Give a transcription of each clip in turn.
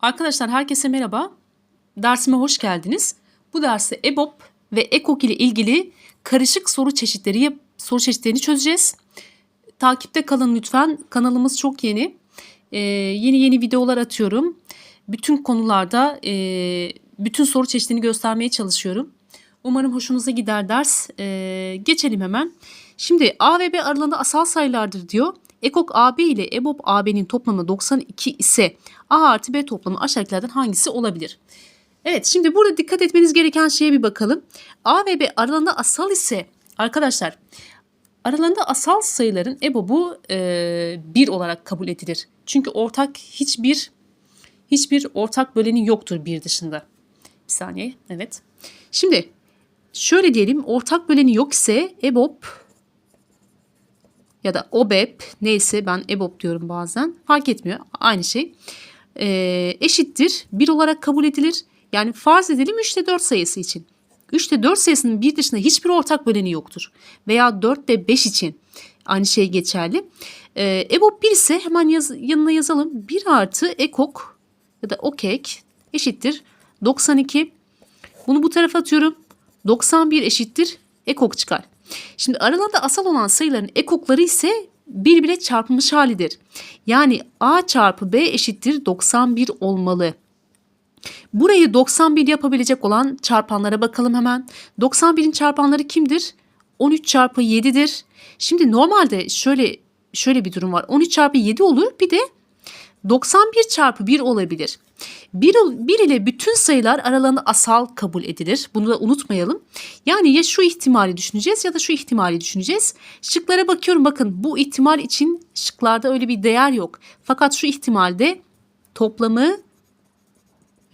Arkadaşlar herkese merhaba. Dersime hoş geldiniz. Bu derste EBOB ve EKOK ile ilgili karışık soru çeşitleri soru çeşitlerini çözeceğiz. Takipte kalın lütfen. Kanalımız çok yeni. Ee, yeni yeni videolar atıyorum. Bütün konularda e, bütün soru çeşitlerini göstermeye çalışıyorum. Umarım hoşunuza gider ders. Ee, geçelim hemen. Şimdi A ve B aralığında asal sayılardır diyor. Ekok AB ile EBOB AB'nin toplamı 92 ise A artı B toplamı aşağıdakilerden hangisi olabilir? Evet şimdi burada dikkat etmeniz gereken şeye bir bakalım. A ve B aralarında asal ise arkadaşlar aralarında asal sayıların EBOB'u e, 1 olarak kabul edilir. Çünkü ortak hiçbir hiçbir ortak böleni yoktur bir dışında. Bir saniye evet. Şimdi şöyle diyelim ortak böleni yok ise EBOB ya da OBEP neyse ben EBOB diyorum bazen fark etmiyor aynı şey ee, eşittir 1 olarak kabul edilir. Yani farz edelim 3'te 4 sayısı için. 3'te 4 sayısının bir dışında hiçbir ortak böleni yoktur. Veya 4'te 5 için aynı şey geçerli. Ee, EBOB 1 ise hemen yaz, yanına yazalım. 1 artı EKOK ya da OKEK eşittir 92. Bunu bu tarafa atıyorum. 91 eşittir EKOK çıkar. Şimdi aralarında asal olan sayıların ekokları ise birbirine çarpılmış halidir. Yani A çarpı B eşittir 91 olmalı. Burayı 91 yapabilecek olan çarpanlara bakalım hemen. 91'in çarpanları kimdir? 13 çarpı 7'dir. Şimdi normalde şöyle şöyle bir durum var. 13 çarpı 7 olur. Bir de 91 çarpı 1 olabilir. 1, 1 ile bütün sayılar aralarında asal kabul edilir. Bunu da unutmayalım. Yani ya şu ihtimali düşüneceğiz ya da şu ihtimali düşüneceğiz. Şıklara bakıyorum bakın bu ihtimal için şıklarda öyle bir değer yok. Fakat şu ihtimalde toplamı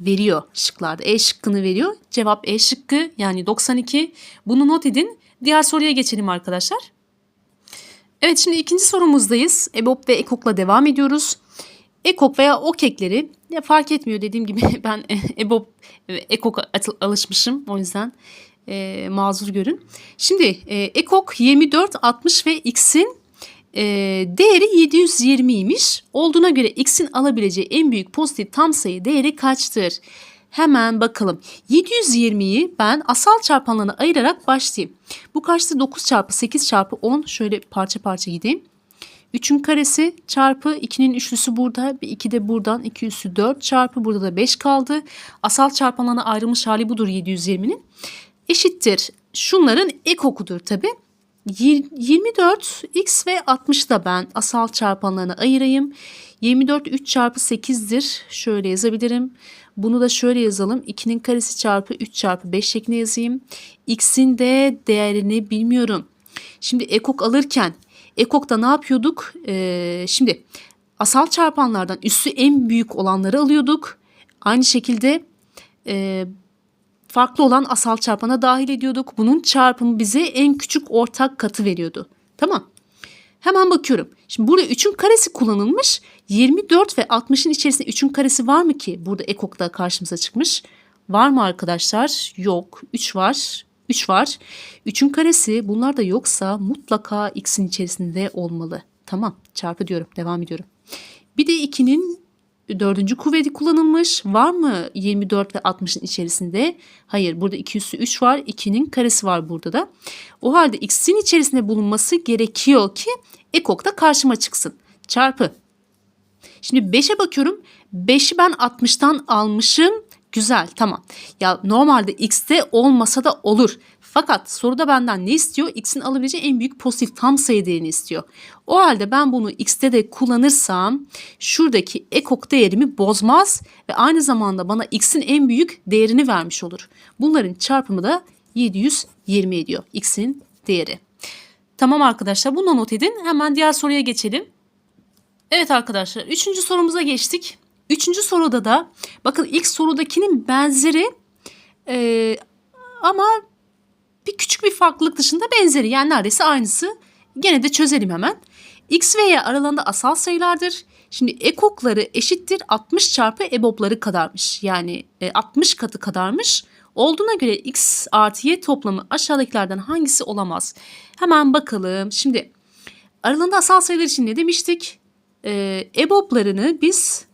veriyor şıklarda. E şıkkını veriyor. Cevap E şıkkı yani 92. Bunu not edin. Diğer soruya geçelim arkadaşlar. Evet şimdi ikinci sorumuzdayız. EBOB ve EKOK'la devam ediyoruz. EKOK veya OKEK'leri ya fark etmiyor dediğim gibi ben EBOB EKOK'a alışmışım o yüzden e, mazur görün. Şimdi e, EKOK 24, 60 ve X'in e, değeri 720'ymiş. Olduğuna göre X'in alabileceği en büyük pozitif tam sayı değeri kaçtır? Hemen bakalım. 720'yi ben asal çarpanlarına ayırarak başlayayım. Bu kaçtı? 9 çarpı 8 çarpı 10. Şöyle parça parça gideyim. 3'ün karesi çarpı 2'nin üçlüsü burada. Bir 2 de buradan 2 üssü 4 çarpı burada da 5 kaldı. Asal çarpanlarına ayrılmış hali budur 720'nin. Eşittir. Şunların ekokudur tabi. 24 x ve 60 da ben asal çarpanlarına ayırayım. 24 3 çarpı 8'dir. Şöyle yazabilirim. Bunu da şöyle yazalım. 2'nin karesi çarpı 3 çarpı 5 şeklinde yazayım. X'in de değerini bilmiyorum. Şimdi ekok alırken Ekok'ta ne yapıyorduk? Ee, şimdi asal çarpanlardan üssü en büyük olanları alıyorduk. Aynı şekilde e, farklı olan asal çarpana dahil ediyorduk. Bunun çarpımı bize en küçük ortak katı veriyordu. Tamam. Hemen bakıyorum. Şimdi burada 3'ün karesi kullanılmış. 24 ve 60'ın içerisinde 3'ün karesi var mı ki? Burada ekokta karşımıza çıkmış. Var mı arkadaşlar? Yok. 3 var. 3 var. 3'ün karesi bunlar da yoksa mutlaka x'in içerisinde olmalı. Tamam çarpı diyorum devam ediyorum. Bir de 2'nin dördüncü kuvveti kullanılmış. Var mı 24 ve 60'ın içerisinde? Hayır burada 2 üssü 3 var. 2'nin karesi var burada da. O halde x'in içerisinde bulunması gerekiyor ki ekok da karşıma çıksın. Çarpı. Şimdi 5'e bakıyorum. 5'i ben 60'tan almışım. Güzel tamam. Ya normalde x'te olmasa da olur. Fakat soruda benden ne istiyor? X'in alabileceği en büyük pozitif tam sayı değerini istiyor. O halde ben bunu x'te de kullanırsam şuradaki ekok değerimi bozmaz ve aynı zamanda bana x'in en büyük değerini vermiş olur. Bunların çarpımı da 720 ediyor x'in değeri. Tamam arkadaşlar bunu not edin. Hemen diğer soruya geçelim. Evet arkadaşlar üçüncü sorumuza geçtik. Üçüncü soruda da bakın ilk sorudakinin benzeri e, ama bir küçük bir farklılık dışında benzeri yani neredeyse aynısı. Gene de çözelim hemen. X ve Y aralarında asal sayılardır. Şimdi ekokları eşittir 60 çarpı ebopları kadarmış. Yani e, 60 katı kadarmış. Olduğuna göre x artı y toplamı aşağıdakilerden hangisi olamaz? Hemen bakalım. Şimdi aralarında asal sayılar için ne demiştik? Ee, eboplarını biz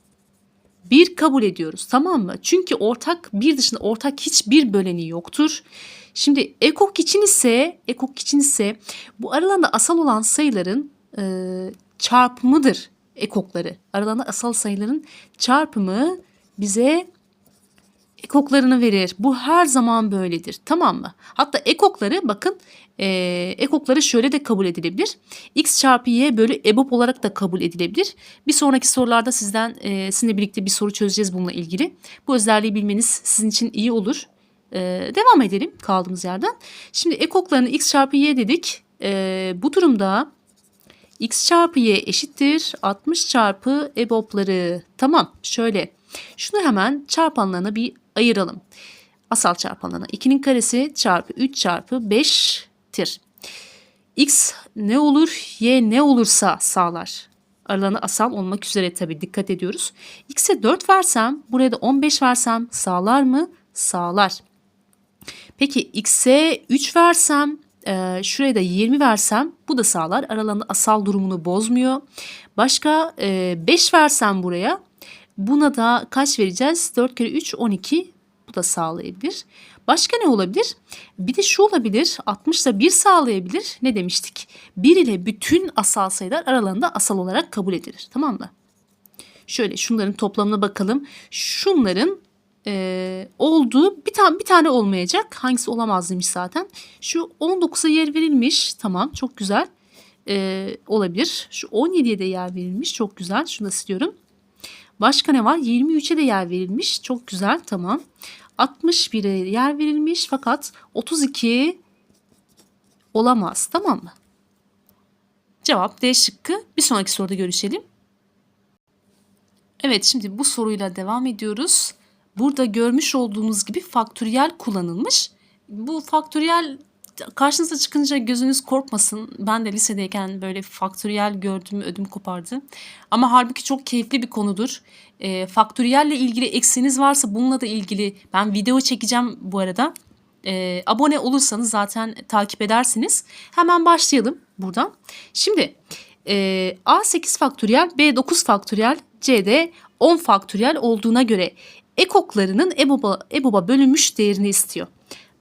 1 kabul ediyoruz tamam mı? Çünkü ortak bir dışında ortak hiçbir böleni yoktur. Şimdi ekok için ise ekok için ise bu aralarında asal olan sayıların e, çarpımıdır ekokları. Aralarında asal sayıların çarpımı bize ekoklarını verir. Bu her zaman böyledir. Tamam mı? Hatta ekokları bakın e, ekokları şöyle de kabul edilebilir. X çarpı Y bölü EBOB olarak da kabul edilebilir. Bir sonraki sorularda sizden e, sizinle birlikte bir soru çözeceğiz bununla ilgili. Bu özelliği bilmeniz sizin için iyi olur. E, devam edelim kaldığımız yerden. Şimdi ekoklarını X çarpı Y dedik. E, bu durumda X çarpı Y eşittir 60 çarpı EBOB'ları. Tamam şöyle. Şunu hemen çarpanlarına bir ayıralım. Asal çarpanlarına 2'nin karesi çarpı 3 çarpı 5'tir. X ne olur Y ne olursa sağlar. Aralarında asal olmak üzere tabi dikkat ediyoruz. X'e 4 versem buraya da 15 versem sağlar mı? Sağlar. Peki X'e 3 versem e, şuraya da 20 versem bu da sağlar. Aralarında asal durumunu bozmuyor. Başka e, 5 versem buraya Buna da kaç vereceğiz? 4 kere 3 12. Bu da sağlayabilir. Başka ne olabilir? Bir de şu olabilir. 60 da 1 sağlayabilir. Ne demiştik? 1 ile bütün asal sayılar aralarında asal olarak kabul edilir. Tamam mı? Şöyle şunların toplamına bakalım. Şunların e, olduğu bir tane bir tane olmayacak. Hangisi olamaz demiş zaten. Şu 19'a yer verilmiş. Tamam çok güzel. E, olabilir. Şu 17'ye de yer verilmiş. Çok güzel. Şunu da istiyorum. Başka ne var? 23'e de yer verilmiş. Çok güzel tamam. 61'e yer verilmiş fakat 32 olamaz tamam mı? Cevap D şıkkı. Bir sonraki soruda görüşelim. Evet şimdi bu soruyla devam ediyoruz. Burada görmüş olduğunuz gibi faktöriyel kullanılmış. Bu faktöriyel karşınıza çıkınca gözünüz korkmasın. Ben de lisedeyken böyle faktöriyel gördüğüm ödüm kopardı. Ama halbuki çok keyifli bir konudur. E, faktöriyelle ilgili eksiniz varsa bununla da ilgili ben video çekeceğim bu arada. E, abone olursanız zaten takip edersiniz. Hemen başlayalım buradan. Şimdi e, A8 faktöriyel, B9 faktöriyel, C'de 10 faktöriyel olduğuna göre ekoklarının EBOB'a, EBOB'a bölünmüş değerini istiyor.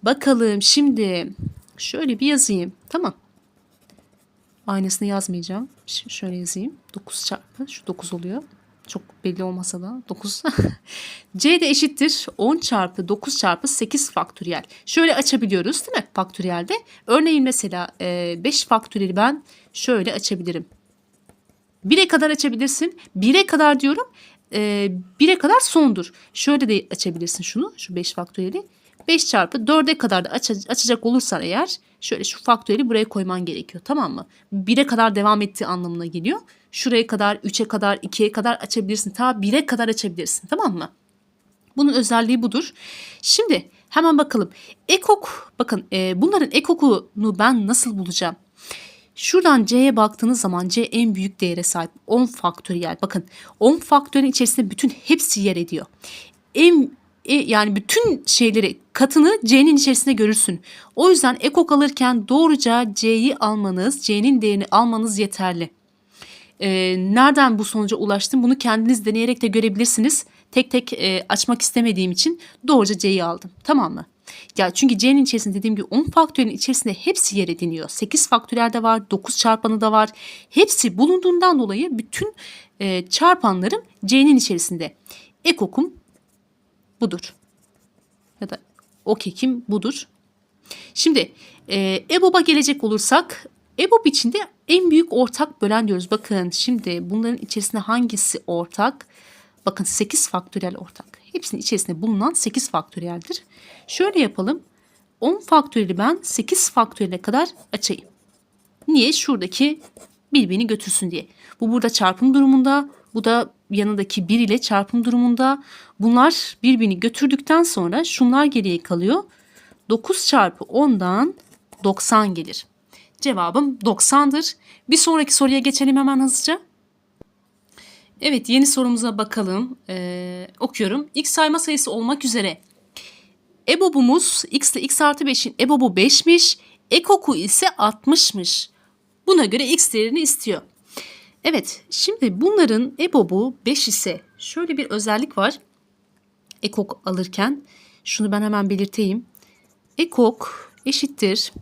Bakalım şimdi Şöyle bir yazayım. Tamam. Aynısını yazmayacağım. Şöyle yazayım. 9 çarpı. Şu 9 oluyor. Çok belli olmasa da 9. C de eşittir 10 çarpı 9 çarpı 8 faktöriyel. Şöyle açabiliyoruz değil mi faktöriyelde? Örneğin mesela 5 faktöriyeli ben şöyle açabilirim. 1'e kadar açabilirsin. 1'e kadar diyorum. 1'e kadar sondur. Şöyle de açabilirsin şunu. Şu 5 faktöriyeli. 5 çarpı 4'e kadar da aç açacak olursan eğer şöyle şu faktöriyeli buraya koyman gerekiyor tamam mı? 1'e kadar devam ettiği anlamına geliyor. Şuraya kadar 3'e kadar 2'ye kadar açabilirsin. Ta 1'e kadar açabilirsin tamam mı? Bunun özelliği budur. Şimdi hemen bakalım. Ekok bakın e, bunların ekokunu ben nasıl bulacağım? Şuradan C'ye baktığınız zaman C en büyük değere sahip 10 faktöriyel. Bakın 10 faktörün içerisinde bütün hepsi yer ediyor. En yani bütün şeyleri katını C'nin içerisinde görürsün. O yüzden ekok alırken doğruca C'yi almanız, C'nin değerini almanız yeterli. Ee, nereden bu sonuca ulaştım bunu kendiniz deneyerek de görebilirsiniz. Tek tek e, açmak istemediğim için doğruca C'yi aldım. Tamam mı? Ya çünkü C'nin içerisinde dediğim gibi 10 faktörün içerisinde hepsi yer ediniyor. 8 faktörel de var, 9 çarpanı da var. Hepsi bulunduğundan dolayı bütün e, çarpanlarım C'nin içerisinde. Ekokum budur. Ya da o kekim budur. Şimdi e, EBOB'a gelecek olursak EBOB içinde en büyük ortak bölen diyoruz. Bakın şimdi bunların içerisinde hangisi ortak? Bakın 8 faktöriyel ortak. Hepsinin içerisinde bulunan 8 faktöriyeldir. Şöyle yapalım. 10 faktöriyeli ben 8 faktöriyele kadar açayım. Niye? Şuradaki birbirini götürsün diye. Bu burada çarpım durumunda. Bu da yanındaki 1 ile çarpım durumunda. Bunlar birbirini götürdükten sonra şunlar geriye kalıyor. 9 çarpı 10'dan 90 gelir. Cevabım 90'dır. Bir sonraki soruya geçelim hemen hızlıca. Evet yeni sorumuza bakalım. Ee, okuyorum. X sayma sayısı olmak üzere. EBOB'umuz x ile x artı 5'in EBOB'u 5'miş. Ekoku ise 60'mış. Buna göre x değerini istiyor. Evet şimdi bunların EBOB'u 5 ise şöyle bir özellik var. Ekok alırken şunu ben hemen belirteyim. Ekok eşittir.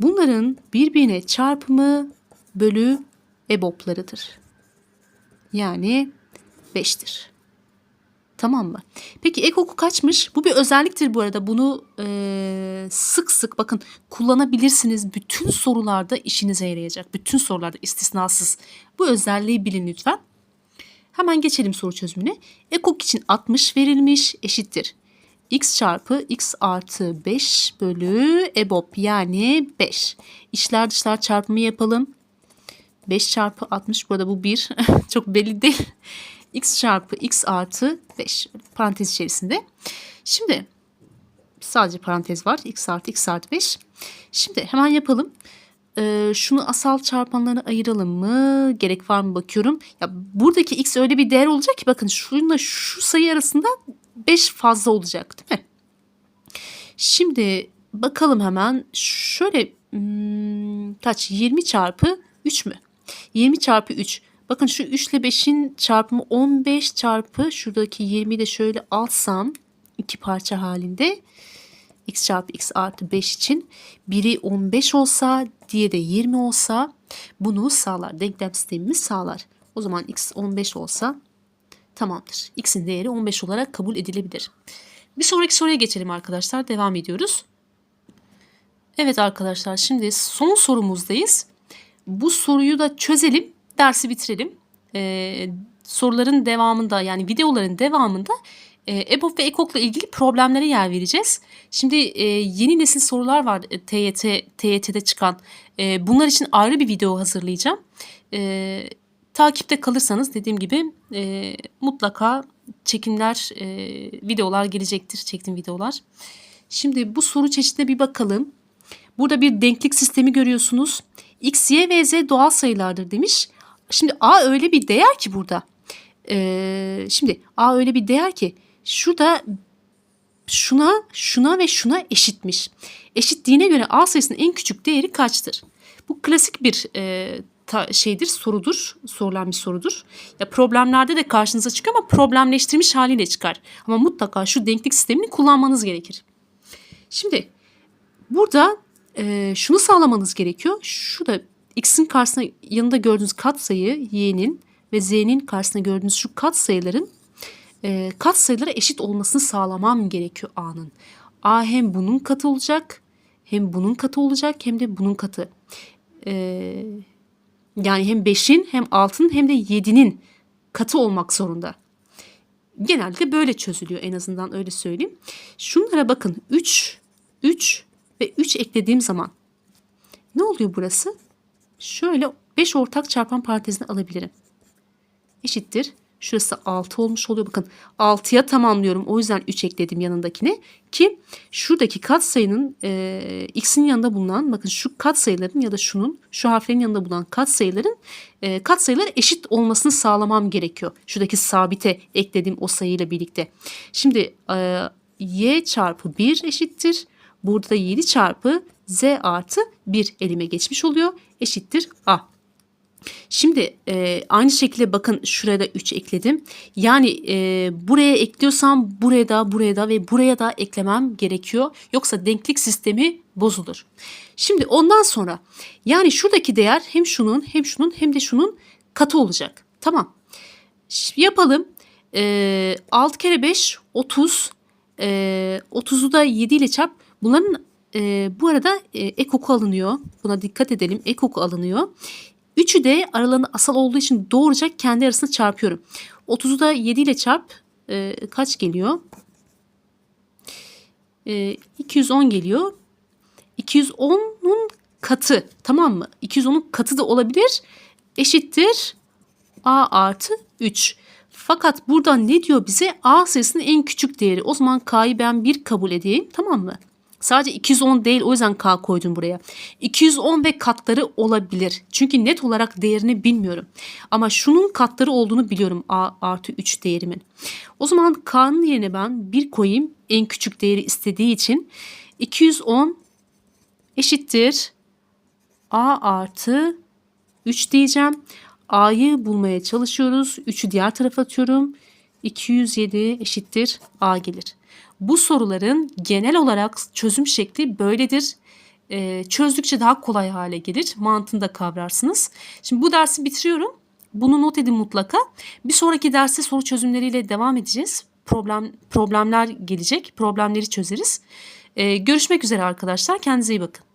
Bunların birbirine çarpımı bölü eboplarıdır. Yani 5'tir. Tamam mı? Peki ekoku kaçmış? Bu bir özelliktir bu arada. Bunu e, sık sık bakın kullanabilirsiniz. Bütün sorularda işinize yarayacak. Bütün sorularda istisnasız. Bu özelliği bilin lütfen. Hemen geçelim soru çözümüne. Ekok için 60 verilmiş eşittir. x çarpı x artı 5 bölü ebop yani 5. İşler dışlar çarpımı yapalım. 5 çarpı 60 burada bu 1 çok belli değil. X çarpı x artı 5 parantez içerisinde. Şimdi sadece parantez var. x artı x artı 5. Şimdi hemen yapalım. Ee, şunu asal çarpanlarına ayıralım mı? Gerek var mı bakıyorum. Ya buradaki x öyle bir değer olacak ki bakın şununla şu sayı arasında 5 fazla olacak değil mi? Şimdi bakalım hemen şöyle hmm, kaç 20 çarpı 3 mü? 20 çarpı 3. Bakın şu 3 ile 5'in çarpımı 15 çarpı şuradaki 20'yi de şöyle alsam iki parça halinde x çarpı x artı 5 için biri 15 olsa diye de 20 olsa bunu sağlar. Denklem sistemimiz sağlar. O zaman x 15 olsa tamamdır. x'in değeri 15 olarak kabul edilebilir. Bir sonraki soruya geçelim arkadaşlar. Devam ediyoruz. Evet arkadaşlar şimdi son sorumuzdayız. Bu soruyu da çözelim. Dersi bitirelim. Ee, soruların devamında yani videoların devamında e, EBOB ve EKOK'la ilgili problemlere yer vereceğiz. Şimdi e, yeni nesil sorular var e, TYT, TYT'de çıkan. E, bunlar için ayrı bir video hazırlayacağım. E, takipte kalırsanız dediğim gibi e, mutlaka çekimler, e, videolar gelecektir. Çektiğim videolar. Şimdi bu soru çeşidine bir bakalım. Burada bir denklik sistemi görüyorsunuz. X, Y ve Z doğal sayılardır demiş. Şimdi A öyle bir değer ki burada. Ee, şimdi A öyle bir değer ki şurada şuna, şuna ve şuna eşitmiş. Eşitliğine göre A sayısının en küçük değeri kaçtır? Bu klasik bir e, ta, şeydir, sorudur, sorulan bir sorudur. Ya problemlerde de karşınıza çıkıyor ama problemleştirmiş haliyle çıkar. Ama mutlaka şu denklik sistemini kullanmanız gerekir. Şimdi burada e, şunu sağlamanız gerekiyor. Şurada x'in karşısına yanında gördüğünüz katsayı y'nin ve z'nin karşısında gördüğünüz şu katsayıların e, katsayılara eşit olmasını sağlamam gerekiyor a'nın. a hem bunun katı olacak hem bunun katı olacak hem de bunun katı. E, yani hem 5'in hem 6'nın hem de 7'nin katı olmak zorunda. Genelde böyle çözülüyor en azından öyle söyleyeyim. Şunlara bakın 3, 3 ve 3 eklediğim zaman ne oluyor burası? Şöyle 5 ortak çarpan parantezini alabilirim. Eşittir. Şurası 6 olmuş oluyor. Bakın 6'ya tamamlıyorum. O yüzden 3 ekledim yanındakine. Ki şuradaki katsayının e, x'in yanında bulunan bakın şu katsayıların ya da şunun şu harflerin yanında bulunan katsayıların e, katsayılar eşit olmasını sağlamam gerekiyor. Şuradaki sabite eklediğim o sayıyla birlikte. Şimdi e, y çarpı 1 eşittir. Burada 7 çarpı z artı 1 elime geçmiş oluyor. Eşittir a. Şimdi e, aynı şekilde bakın şuraya da 3 ekledim. Yani e, buraya ekliyorsam buraya da buraya da ve buraya da eklemem gerekiyor. Yoksa denklik sistemi bozulur. Şimdi ondan sonra yani şuradaki değer hem şunun hem şunun hem de şunun katı olacak. Tamam. Şimdi yapalım. E, 6 kere 5 30. E, 30'u da 7 ile çarp. Bunların e, bu arada e, ek oku alınıyor. Buna dikkat edelim. Ek oku alınıyor. Üçü de aralarında asal olduğu için doğruca kendi arasında çarpıyorum. 30'u da 7 ile çarp e, kaç geliyor? E, 210 geliyor. 210'un katı tamam mı? 210'un katı da olabilir. Eşittir a artı 3. Fakat burada ne diyor bize? A sayısının en küçük değeri. O zaman K'yı ben 1 kabul edeyim tamam mı? Sadece 210 değil o yüzden K koydum buraya. 210 ve katları olabilir. Çünkü net olarak değerini bilmiyorum. Ama şunun katları olduğunu biliyorum A artı 3 değerimin. O zaman K'nın yerine ben 1 koyayım. En küçük değeri istediği için. 210 eşittir. A artı 3 diyeceğim. A'yı bulmaya çalışıyoruz. 3'ü diğer tarafa atıyorum. 207 eşittir A gelir. Bu soruların genel olarak çözüm şekli böyledir. Ee, çözdükçe daha kolay hale gelir. Mantığını da kavrarsınız. Şimdi bu dersi bitiriyorum. Bunu not edin mutlaka. Bir sonraki derste soru çözümleriyle devam edeceğiz. Problem problemler gelecek. Problemleri çözeriz. Ee, görüşmek üzere arkadaşlar. Kendinize iyi bakın.